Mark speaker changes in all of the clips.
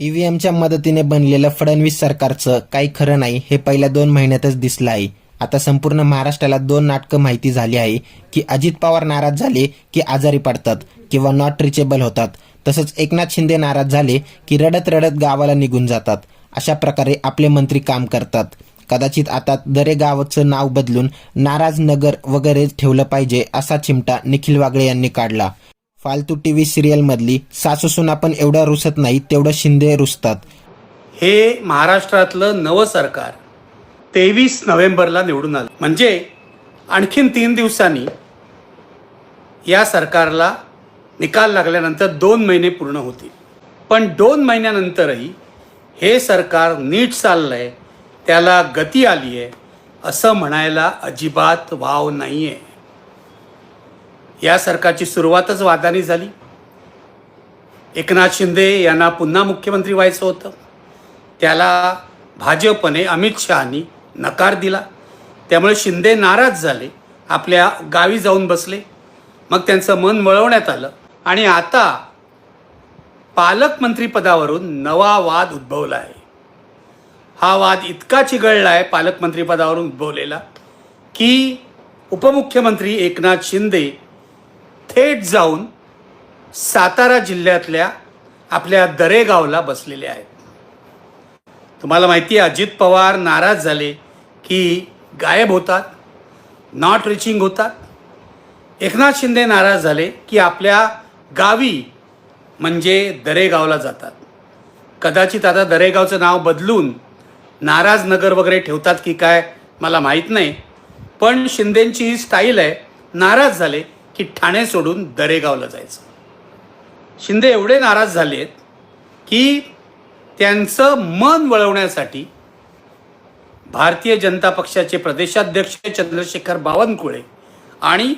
Speaker 1: ईव्हीएमच्या मदतीने बनलेलं फडणवीस सरकारचं काही खरं नाही हे पहिल्या दोन महिन्यातच दिसलं आहे. आता संपूर्ण महाराष्ट्राला दोन नाटकं माहिती झाली आहे की अजित पवार नाराज झाले की आजारी पडतात किंवा नॉट रिचेबल होतात. तसंच एकनाथ शिंदे नाराज झाले की रडत रडत गावाला निघून जातात. अशा प्रकारे आपले मंत्री काम करतात. कदाचित आता दरे गावाचं नाव बदलून नाराज नगर वगैरे ठेवलं पाहिजे असा चिमटा निखिल वागळे यांनी काढला. फालतू टीव्ही सिरियल मधली सासूसून आपण एवढं रुसत नाही तेवढं शिंदे रुसतात.
Speaker 2: हे महाराष्ट्रातलं नवं सरकार तेवीस नोव्हेंबरला निवडून आलं. म्हणजे आणखीन तीन दिवसांनी या सरकारला निकाल लागल्यानंतर दोन महिने पूर्ण होतील. पण दोन महिन्यानंतरही हे सरकार नीट चाललं आहे त्याला गती आली आहे असं म्हणायला अजिबात वाव नाही आहे या सरकारची सुरुवातच वादानी झाली. एकनाथ शिंदे यांना पुन्हा मुख्यमंत्री व्हायचं होतं. त्याला भाजपने अमित शहानी नकार दिला. त्यामुळे शिंदे नाराज झाले. आपल्या गावी जाऊन बसले. मग त्यांचं मन वळवण्यात आलं. आणि आता पालकमंत्रीपदावरून नवा वाद उद्भवला आहे. हा वाद इतका चिघळला आहे पालकमंत्रीपदावरून उद्भवलेला की उपमुख्यमंत्री एकनाथ शिंदे थेट जाऊन सातारा जिल्ह्यातल्या आपल्या दरेगावला बसलेले आहेत. तुम्हाला माहिती आहे अजित पवार नाराज झाले की गायब होतात नॉट रिचिंग होतात. एकनाथ शिंदे नाराज झाले की आपल्या गावी म्हणजे दरेगावला जातात. कदाचित आता दरेगावचं नाव बदलून नाराज नगर वगैरे ठेवतात की काय मला माहीत नाही. पण शिंदेंची ही स्टाईल आहे नाराज झाले की ठाणे सोडून दरेगावला जायचं. शिंदे एवढे नाराज झालेत की त्यांचं मन वळवण्यासाठी भारतीय जनता पक्षाचे प्रदेशाध्यक्ष चंद्रशेखर बावनकुळे आणि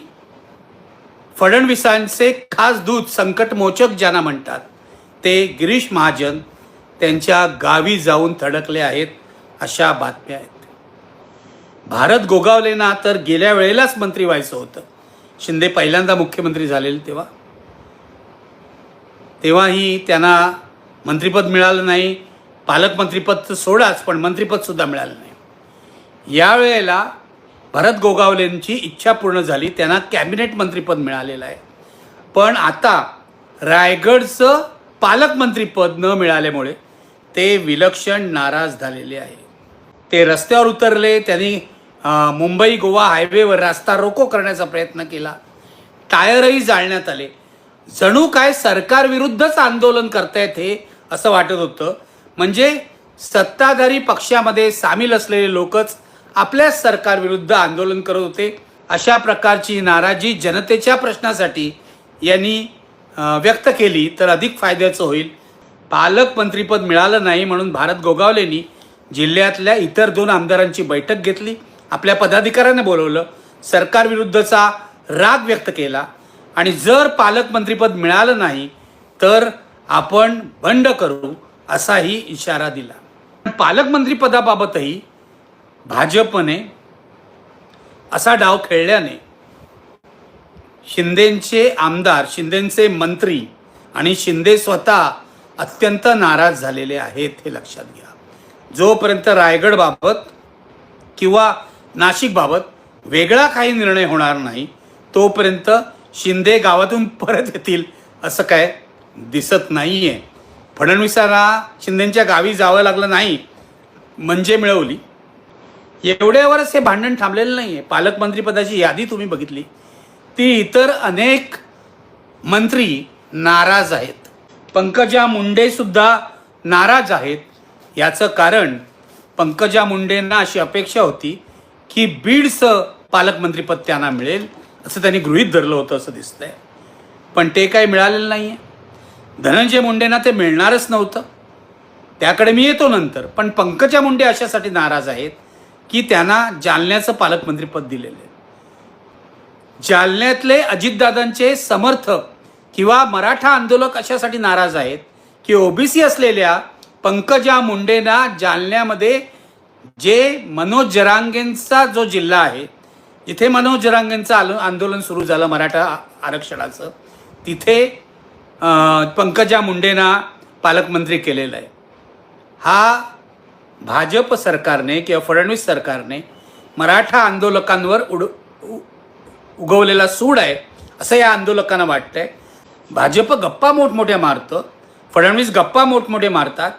Speaker 2: फडणवीसांचे खास दूत संकटमोचक ज्यांना म्हणतात ते गिरीश महाजन त्यांच्या गावी जाऊन थडकले आहेत अशा बातम्या आहेत. भारत गोगावले ना तर गेल्या वेळेलाच मंत्री व्हायचं होतं. शिंदे पहिल्यांदा मुख्यमंत्री झालेले तेव्हा. तेव्हाही त्यांना मंत्रिपद मिळालं नाही पालकमंत्रीपद तर सोडाच पण मंत्रिपदसुद्धा मिळालं नाही. यावेळेला भरत गोगावलेंची इच्छा पूर्ण झाली त्यांना कॅबिनेट मंत्रीपद मिळालेलं आहे. पण आता रायगडचं पालकमंत्रीपद न मिळाल्यामुळे ते विलक्षण नाराज झालेले आहे. ते रस्त्यावर उतरले त्यांनी मुंबई गोवा हायवेवर रस्ता रोको करण्याचा प्रयत्न केला. टायरही जाळण्यात आले. जणू काय सरकारविरुद्धच आंदोलन करतायत हे असं वाटत होतं. म्हणजे सत्ताधारी पक्षामध्ये सामील असलेले लोकच आपल्याच सरकारविरुद्ध आंदोलन करत होते. अशा प्रकारची नाराजी जनतेच्या प्रश्नासाठी यांनी व्यक्त केली तर अधिक फायद्याचं होईल. पालकमंत्रीपद मिळालं नाही म्हणून भारत गोगावलेंनी जिल्ह्यातल्या इतर दोन आमदारांची बैठक घेतली. आपल्या पदाधिकाऱ्याने बोलवलं सरकारविरुद्धचा राग व्यक्त केला आणि जर पालकमंत्रीपद मिळालं नाही तर आपण बंड करू असाही इशारा दिला. पालकमंत्रीपदाबाबतही भाजपने असा डाव खेळल्याने शिंदेचे आमदार शिंदेचे मंत्री आणि शिंदे स्वतः अत्यंत नाराज झालेले आहेत हे लक्षात घ्या. जोपर्यंत रायगडबाबत किंवा नाशिकबाबत वेगळा काही निर्णय होणार नाही तोपर्यंत शिंदे गावातून परत येतील असं काय दिसत नाही आहे फडणवीसांना शिंदेंच्या गावी जावं लागलं नाही म्हणजे मिळवली. एवढ्यावरच हे भांडण थांबलेलं नाही आहे पालकमंत्रीपदाची यादी तुम्ही बघितली. ती इतर अनेक मंत्री नाराज आहेत. पंकजा मुंडेसुद्धा नाराज आहेत. याचं कारण पंकजा मुंडेंना अशी अपेक्षा होती की बीडचं पालकमंत्रीपद त्यांना मिळेल असं त्यांनी गृहीत धरलं होतं असं दिसतंय. पण ते काही मिळालेलं नाही आहे धनंजय मुंडेंना ते मिळणारच नव्हतं. त्याकडे मी येतो नंतर पण पंकजा मुंडे अशासाठी नाराज आहेत की त्यांना जालन्याचं पालकमंत्रीपद दिलेलं आहे. जालन्यातले अजितदादांचे समर्थक किंवा मराठा आंदोलक अशासाठी नाराज आहेत की ओबीसी असलेल्या पंकजा मुंडेंना जालन्यामध्ये जे मनोज जरांगेंचा जो जिल्हा आहे जिथे मनोज जरांगेंचं आलो आंदोलन सुरू झालं मराठा आरक्षणाचं. तिथे पंकजा मुंडेंना पालकमंत्री केलेलं आहे. हा भाजप सरकारने किंवा फडणवीस सरकारने मराठा आंदोलकांवर उड उ- उगवलेला सूड आहे असं या आंदोलकांना वाटतंय. भाजप गप्पा मोठमोठ्या मारतं फडणवीस गप्पा मोठमोठे मारतात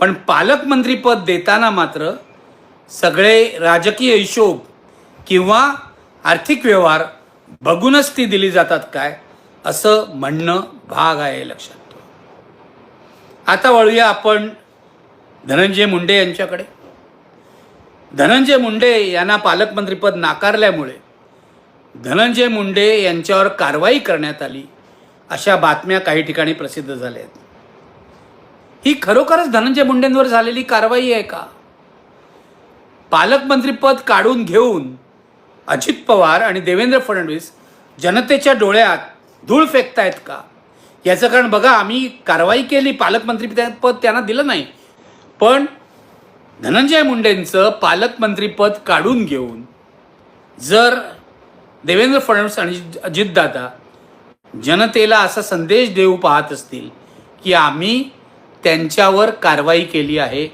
Speaker 2: पण पालकमंत्रीपद देताना मात्र सगळे राजकीय हिशोब किंवा आर्थिक व्यवहार बघूनच ती दिली जातात काय असं म्हणणं भाग आहे लक्षात ठेवा. आता वळूया आपण धनंजय मुंडे यांच्याकडे. धनंजय मुंडे यांना पालकमंत्रीपद नाकारल्यामुळे धनंजय मुंडे यांच्यावर कारवाई करण्यात आली अशा बातम्या काही ठिकाणी प्रसिद्ध झाल्या आहेत. ही खरोखरच धनंजय मुंडेंवर झालेली कारवाई आहे का? पालकमंत्रीपद काढून घेऊन अजित पवार आणि देवेंद्र फडणवीस जनतेच्या डोळ्यात धूळ फेकतायत का? याचं कारण बघा आम्ही कारवाई केली पालकमंत्री पद त्यांना दिलं नाही. पण धनंजय मुंडेंचं पालकमंत्रीपद काढून घेऊन जर देवेंद्र फडणवीस आणि अजितदादा जनतेला असा संदेश देऊ पाहत असतील की आम्ही त्यांच्यावर कारवाई केली आहे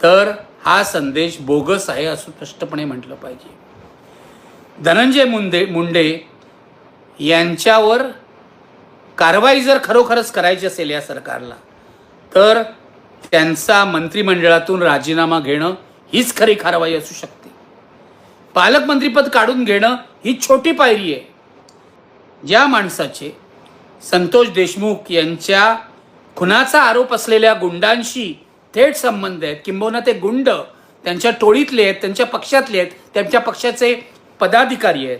Speaker 2: तर हा संदेश बोगस आहे असं स्पष्टपणे म्हटलं पाहिजे. धनंजय मुंडे मुंडे यांच्यावर कारवाई जर खरोखरच करायची असेल या सरकारला तर त्यांचा मंत्रिमंडळातून राजीनामा घेणं हीच खरी कारवाई असू शकते. पालकमंत्रीपद काढून घेणं ही छोटी पायरी आहे. ज्या माणसाचे संतोष देशमुख यांच्या खुनाचा आरोप असलेल्या गुंडांशी थेट संबंध आहेत. किंबहुना ते गुंड त्यांच्या टोळीतले आहेत त्यांच्या पक्षातले आहेत त्यांच्या पक्षाचे पदाधिकारी आहेत.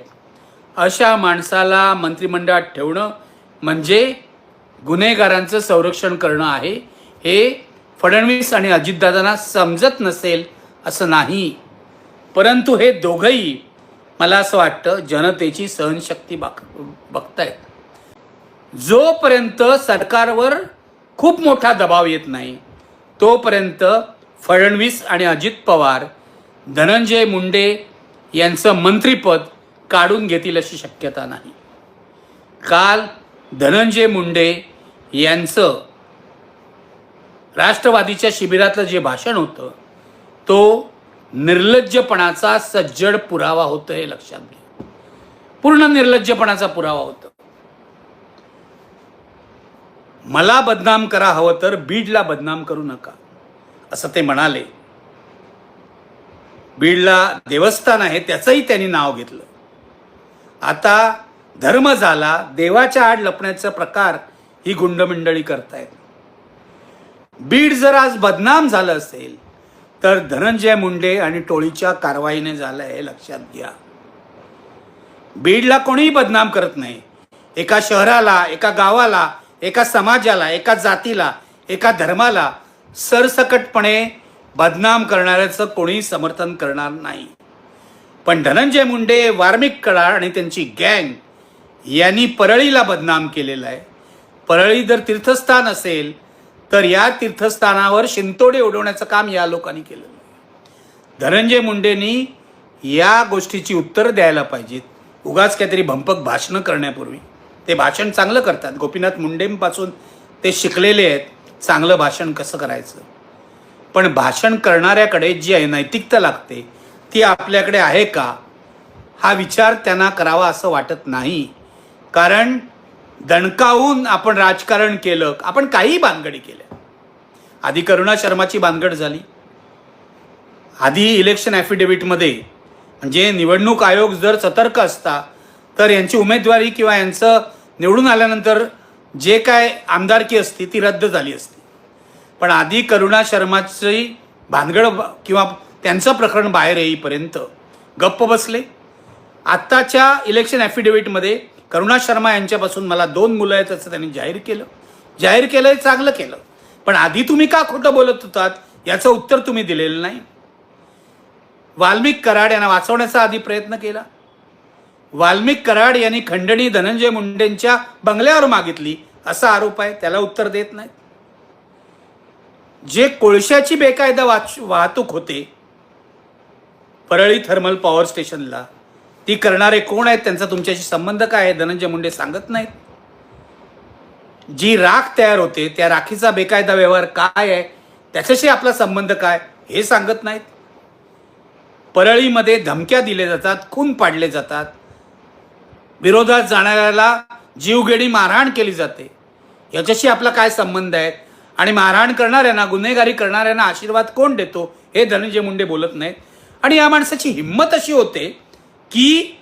Speaker 2: अशा माणसाला मंत्रिमंडळात ठेवणं म्हणजे गुन्हेगारांचं संरक्षण करणं आहे. हे फडणवीस आणि अजितदादांना समजत नसेल असं नाही. परंतु हे दोघंही मला असं वाटतं जनतेची सहनशक्ती बघ बघतायत. जोपर्यंत सरकारवर खूप मोठा दबाव येत नाही तोपर्यंत फडणवीस आणि अजित पवार धनंजय मुंडे यांचं मंत्रिपद काढून घेतील अशी शक्यता नाही. काल धनंजय मुंडे यांचं राष्ट्रवादीच्या शिबिरातलं जे भाषण होतं तो निर्लज्जपणाचा सज्जड पुरावा होतं हे लक्षात घ्या. पूर्ण निर्लज्जपणाचा पुरावा होता. मला बदनाम करा हवं तर बीडला बदनाम करू नका. असं ते म्हणाले. बीडला देवस्थान आहे त्याचंही त्यांनी नाव घेतलं. आता धर्म झाला देवाच्या आड लपण्याचा प्रकार ही गुंडमंडळी करतायत. बीड जर आज बदनाम झालं असेल तर धनंजय मुंडे आणि टोळीच्या कारवाईने झालं हे लक्षात घ्या. बीडला कोणीही बदनाम करत नाही. एका शहराला एका गावाला एका समाजाला एका जातीला एका धर्माला सरसकटपणे बदनाम करणाऱ्याचं कोणी समर्थन करणार नाही. पण धनंजय मुंडे वार्मिक कळा आणि त्यांची गँग यांनी परळीला बदनाम केलेलं आहे. परळी जर तीर्थस्थान असेल तर या तीर्थस्थानावर शिंतोडे उडवण्याचं काम या लोकांनी केलं धनंजय मुंडेंनी या गोष्टीची उत्तरं द्यायला पाहिजेत. उगाच काहीतरी भंपक भाषणं करण्यापूर्वी. ते भाषण चांगलं करतात. गोपीनाथ मुंडेंपासून ते शिकलेले आहेत चांगलं भाषण कसं करायचं? पण भाषण करणाऱ्याकडे जी नैतिकता लागते ती आपल्याकडे आहे का? हा विचार त्यांना करावा असं वाटत नाही. कारण दणकावून आपण राजकारण केलं आपण काही बांधगडी केल्या. आधी करुणा शर्माची बांधगड झाली. आधी इलेक्शन ॲफिडेव्हिटमध्ये म्हणजे निवडणूक आयोग जर सतर्क असता तर यांची उमेदवारी किंवा यांचं निवडून आल्यानंतर जे काय आमदारकी असती ती रद्द झाली असती. पण आधी करुणा शर्माची भानगड किंवा त्यांचं प्रकरण बाहेर येईपर्यंत गप्प बसले. आत्ताच्या इलेक्शन ॲफिडेव्हिटमध्ये करुणा शर्मा यांच्यापासून मला दोन मुलं आहेत असं त्यांनी जाहीर केलं. जाहीर केलं हे चांगलं केलं. पण आधी तुम्ही का खोटं बोलत होतात? याचं उत्तर तुम्ही दिलेलं नाही. वाल्मिक कराड यांना वाचवण्याचा आधी प्रयत्न केला. वाल्मिक कराड यांनी खंडणी धनंजय मुंडेंच्या बंगल्यावर मागितली असा आरोप आहे त्याला उत्तर देत नाही जे कोळशाची बेकायदा वाच वाहतूक होते परळी थर्मल पॉवर स्टेशनला ती करणारे कोण आहेत त्यांचा तुमच्याशी संबंध काय आहे धनंजय मुंडे सांगत नाहीत. जी राख तयार होते त्या राखीचा बेकायदा व्यवहार काय आहे त्याच्याशी आपला संबंध काय हे सांगत नाहीत. परळीमध्ये धमक्या दिल्या जातात खून पाडले जातात. विरोधात जाणाऱ्याला जीवघेणी मारहाण केली जाते. याच्याशी आपला काय संबंध आहे? आणि मारहाण करणाऱ्यांना गुन्हेगारी करणाऱ्यांना आशीर्वाद कोण देतो? हे धनंजय मुंडे बोलत नाहीत. आणि या माणसाची हिंमत अशी होते की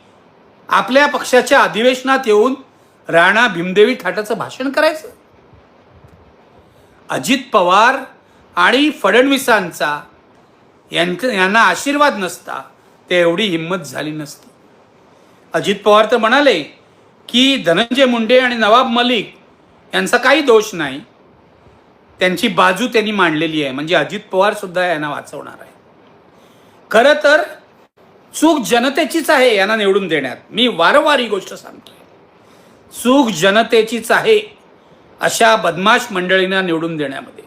Speaker 2: आपल्या पक्षाच्या अधिवेशनात येऊन राणा भीमदेवी थाटाचं भाषण करायचं. अजित पवार आणि फडणवीसांचा यांचं यांना आशीर्वाद नसता ते एवढी हिंमत झाली नसती. अजित पवार तर म्हणाले की धनंजय मुंडे आणि नवाब मलिक यांचा काही दोष नाही. त्यांची बाजू त्यांनी मांडलेली आहे. म्हणजे अजित पवार सुद्धा यांना वाचवणार आहे. खरं तर चूक जनतेचीच आहे यांना निवडून देण्यात. मी वारंवार ही गोष्ट सांगतोय. चूक जनतेचीच आहे अशा बदमाश मंडळींना निवडून देण्यामध्ये.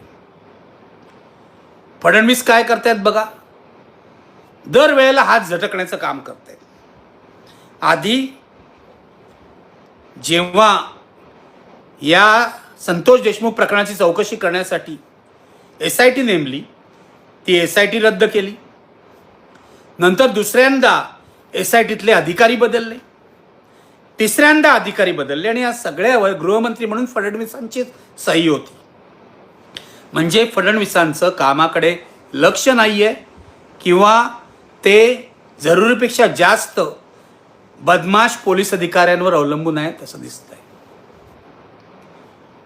Speaker 2: फडणवीस काय करतायत बघा. दरवेळेला हात झटकण्याचं काम करतायत. आधी जेव्हा या संतोष देशमुख प्रकरणाची चौकशी करण्यासाठी एस आय टी नेमली ती एस आय टी रद्द केली. नंतर दुसऱ्यांदा एस आय टीतले अधिकारी बदलले. तिसऱ्यांदा अधिकारी बदलले आणि या सगळ्यावर गृहमंत्री म्हणून फडणवीसांची सही होती. म्हणजे फडणवीसांचं कामाकडे लक्ष नाही आहे किंवा ते जरुरीपेक्षा जास्त बदमाश पोलीस अधिकाऱ्यांवर अवलंबून आहेत असं आहे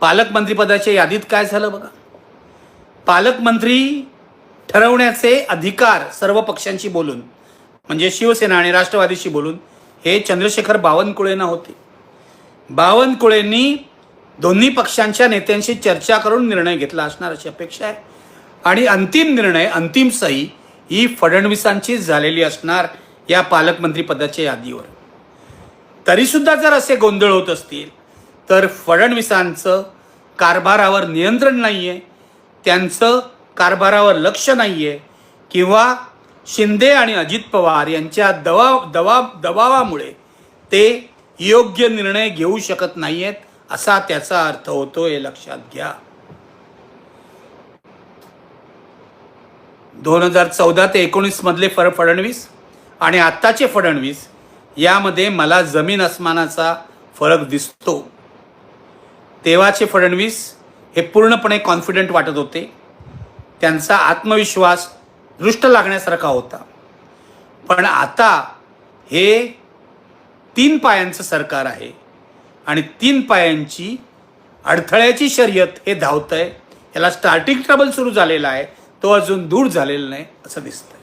Speaker 2: पालकमंत्रीपदाच्या यादीत काय झालं बघा? पालकमंत्री ठरवण्याचे अधिकार सर्व पक्षांशी बोलून म्हणजे शिवसेना आणि राष्ट्रवादीशी बोलून हे चंद्रशेखर बावनकुळेंना होते. बावनकुळेंनी दोन्ही पक्षांच्या नेत्यांशी चर्चा करून निर्णय घेतला असणार अशी अपेक्षा आहे. आणि अंतिम निर्णय अंतिम सही ही फडणवीसांचीच झालेली असणार या पालकमंत्री पदाच्या यादीवर. तरीसुद्धा जर असे गोंधळ होत असतील तर फडणवीसांचं कारभारावर नियंत्रण नाही आहे त्यांचं कारभारावर लक्ष नाही आहे किंवा शिंदे आणि अजित पवार यांच्या दबाव दबाव दबावामुळे ते योग्य निर्णय घेऊ शकत नाही आहेत असा त्याचा अर्थ होतो हे लक्षात घ्या. दोन हजार चौदा ते एकोणीसमधले फर फडणवीस आणि आत्ताचे फडणवीस यामध्ये मला जमीन अस्मानाचा फरक दिसतो. तेव्हाचे फडणवीस हे पूर्णपणे कॉन्फिडंट वाटत होते. त्यांचा आत्मविश्वास दृष्ट लागण्यासारखा होता. पण आता हे तीन पायांचं सरकार आहे आणि तीन पायांची अडथळ्याची शर्यत हे धावतंय. याला स्टार्टिंग ट्रबल सुरू झालेला आहे. तो अजून दूर झालेला नाही असं दिसतंय.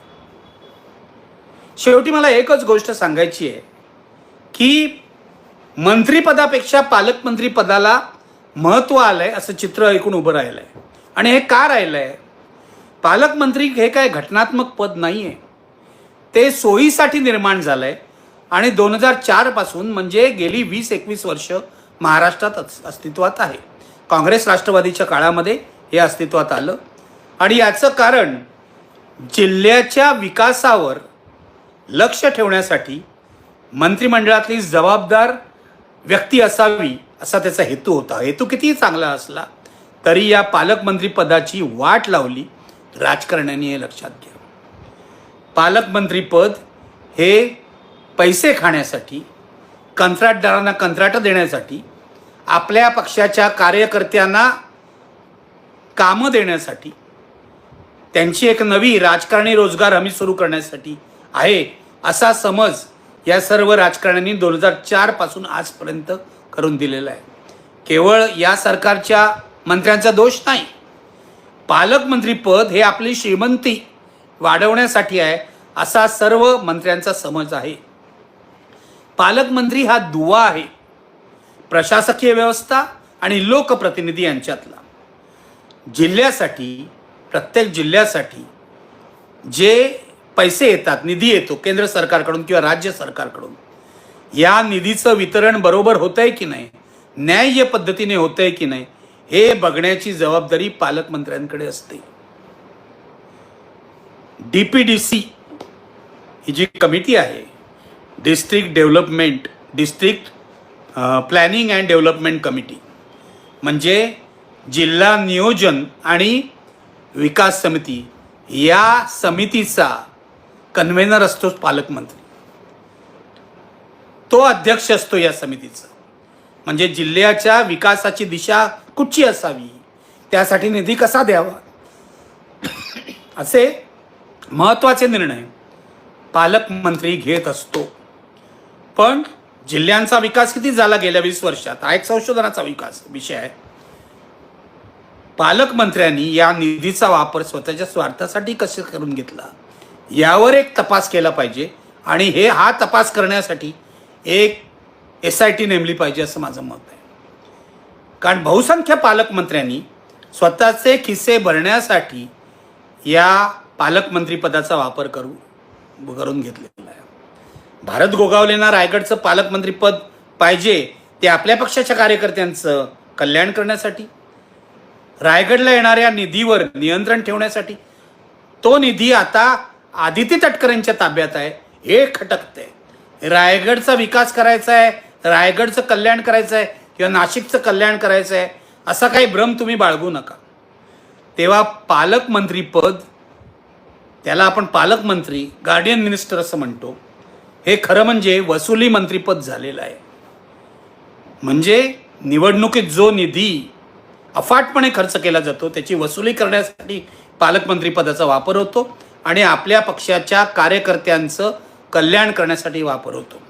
Speaker 2: शेवटी मला एकच गोष्ट सांगायची आहे की मंत्रीपदापेक्षा पालकमंत्री पदाला महत्त्व आहे असं चित्र ऐकून उभं राहिलं आहे आणि हे का राहिलं आहे पालकमंत्री हे काय घटनात्मक पद नाही आहे ते सोयीसाठी निर्माण झालं आहे आणि दोन हजार चारपासून म्हणजे गेली वीस एकवीस वर्ष महाराष्ट्रात अस्तित्वात आहे. काँग्रेस राष्ट्रवादीच्या काळामध्ये हे अस्तित्वात आलं. आणि याचं कारण जिल्ह्याच्या विकासावर लक्ष ठेवण्यासाठी मंत्रिमंडळातली जबाबदार व्यक्ती असावी असा त्याचा हेतू होता. हेतू कितीही चांगला असला तरी या पालकमंत्रीपदाची वाट लावली राजकारण्यांनी हे लक्षात घ्या. पालकमंत्रीपद हे पैसे खाण्यासाठी कंत्राटदारांना कंत्राटं देण्यासाठी आपल्या पक्षाच्या कार्यकर्त्यांना कामं देण्यासाठी त्यांची एक नवी राजकारणी रोजगार हमी सुरू करण्यासाठी आहे असा समज या सर्व राजकारण्यांनी दोन हजार चारपासून आजपर्यंत करून दिलेला आहे. केवळ या सरकारच्या मंत्र्यांचा दोष नाही पालकमंत्रीपद हे आपली श्रीमंती वाढवण्यासाठी आहे असा सर्व मंत्र्यांचा समज आहे. पालकमंत्री हा दुवा आहे प्रशासकीय व्यवस्था आणि लोकप्रतिनिधी यांच्यातला. जिल्ह्यासाठी प्रत्येक जिल्ह्यासाठी जे पैसे येतात निधी येतो केंद्र सरकारकडून किंवा राज्य सरकारकडून. या निधीचं वितरण बरोबर होतंय की नाही? न्याय्य पद्धतीने होतंय की नाही? हे बघण्याची जबाबदारी पालकमंत्र्यांकडे असते. डी पी डी सी ही जी कमिटी आहे district development district planning and development committee म्हणजे जिल्हा नियोजन आणि विकास समिती या समितीचा कन्व्हेनर असतो पालकमंत्री. तो अध्यक्ष असतो या समितीचा. म्हणजे जिल्ह्याच्या विकासाची दिशा कुठची असावी? त्यासाठी निधी कसा द्यावा? असे महत्त्वाचे निर्णय पालकमंत्री घेत असतो. पण जिल्ह्यांचा विकास किती झाला गेल्या वीस वर्षात? हा एक संशोधनाचा विकास विषय आहे. पालकमंत्र्यांनी या निधीचा वापर स्वतःच्या स्वार्थासाठी कसे करून घेतला? यावर एक तपास केला पाहिजे आणि हे हा तपास करण्यासाठी एक एस आय टी नेमली पाहिजे असं माझं मत आहे. कारण बहुसंख्य पालकमंत्र्यांनी स्वतःचे खिस्से भरण्यासाठी या पालकमंत्रीपदाचा वापर करू करून घेतलेला आहे. भारत गोगावलेना रायगडचं पालकमंत्रीपद पाहिजे ते आपल्या पक्षाच्या कार्यकर्त्यांचं कल्याण करण्यासाठी रायगडला येणाऱ्या निधीवर नियंत्रण ठेवण्यासाठी तो निधी आता आदिती तटकरेंच्या ताब्यात आहे. हे खटकते रायगडचा विकास करायचा आहे रायगडचं कल्याण करायचं आहे किंवा नाशिकचं कल्याण करायचं आहे असा काही भ्रम तुम्ही बाळगू नका. तेव्हा पालकमंत्रीपद त्याला आपण पालकमंत्री गार्डियन मिनिस्टर असं म्हणतो. हे खरं म्हणजे वसुली मंत्रीपद झालेलं आहे. म्हणजे निवडणुकीत जो निधी अफाटपणे खर्च केला जातो त्याची वसुली करण्यासाठी पालकमंत्रीपदाचा वापर होतो. आणि आपल्या पक्षाच्या कार्यकर्त्यांचं कल्याण करण्यासाठी वापर होतो.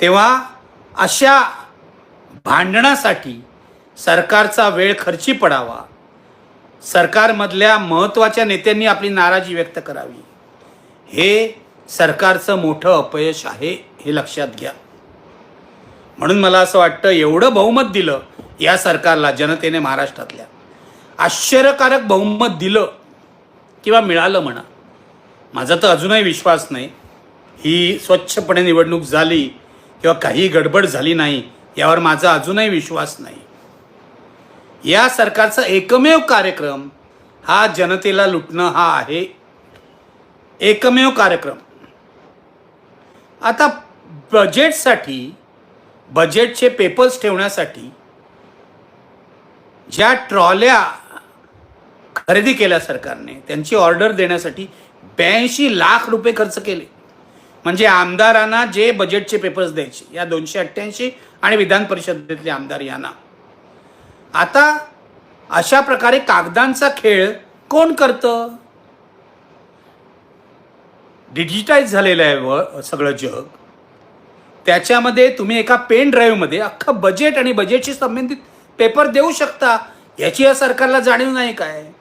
Speaker 2: तेव्हा अशा भांडणासाठी सरकारचा वेळ खर्ची पडावा. सरकारमधल्या महत्त्वाच्या नेत्यांनी आपली नाराजी व्यक्त करावी. हे सरकारचं मोठं अपयश आहे हे लक्षात घ्या. म्हणून मला असं वाटतं एवढं बहुमत दिलं या सरकारला जनतेने महाराष्ट्रातल्या. आश्चर्यकारक बहुमत दिलं किंवा मिळालं म्हणा. माझा तर अजूनही विश्वास नाही. ही स्वच्छपणे निवडणूक झाली किंवा काही गडबड झाली नाही यावर माझा अजूनही विश्वास नाही. या सरकारचा एकमेव कार्यक्रम हा जनतेला लुटणं हा आहे. एकमेव कार्यक्रम. आता बजेटसाठी बजेटचे पेपर्स ठेवण्यासाठी ज्या ट्रॉल्या खरेदी केल्या सरकारने. त्यांची ऑर्डर देण्यासाठी ब्याऐंशी लाख रुपये खर्च केले. म्हणजे आमदारांना जे बजेटचे पेपर्स द्यायचे या दोनशे अठ्ठ्याऐंशी आणि विधान परिषदेतले आमदार यांना. आता अशा प्रकारे कागदांचा खेळ कोण करतं? डिजिटाईज झालेलं आहे व सगळं जग. त्याच्यामध्ये तुम्ही एका पेन ड्राईव्हमध्ये अख्खं बजेट आणि बजेटशी संबंधित पेपर देऊ शकता. याची या सरकारला जाणीव नाही काय?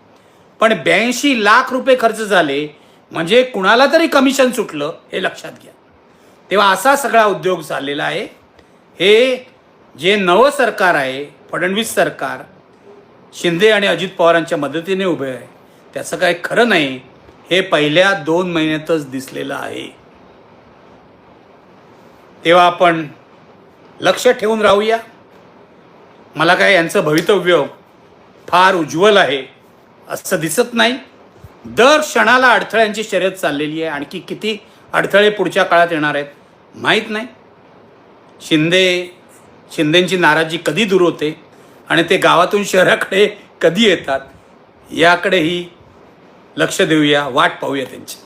Speaker 2: पण ब्याऐंशी लाख रुपये खर्च झाले म्हणजे कुणाला तरी कमिशन सुटलं हे लक्षात घ्या. तेव्हा असा सगळा उद्योग झालेला आहे. हे जे नवं सरकार आहे फडणवीस सरकार शिंदे आणि अजित पवारांच्या मदतीने उभे आहे. त्याचं काय खरं नाही हे पहिल्या दोन महिन्यातच दिसलेलं आहे. तेव्हा आपण लक्ष ठेवून राहूया. मला काय यांचं भवितव्य फार उज्ज्वल आहे. असं दिसत नाही. दर क्षणाला अडथळ्यांची शर्यत चाललेली आहे. आणखी किती अडथळे पुढच्या काळात येणार आहेत माहीत नाही. शिंदे शिंदेंची नाराजी कधी दूर होते आणि ते गावातून शहराकडे कधी येतात याकडेही लक्ष देऊया वाट पाहूया त्यांची.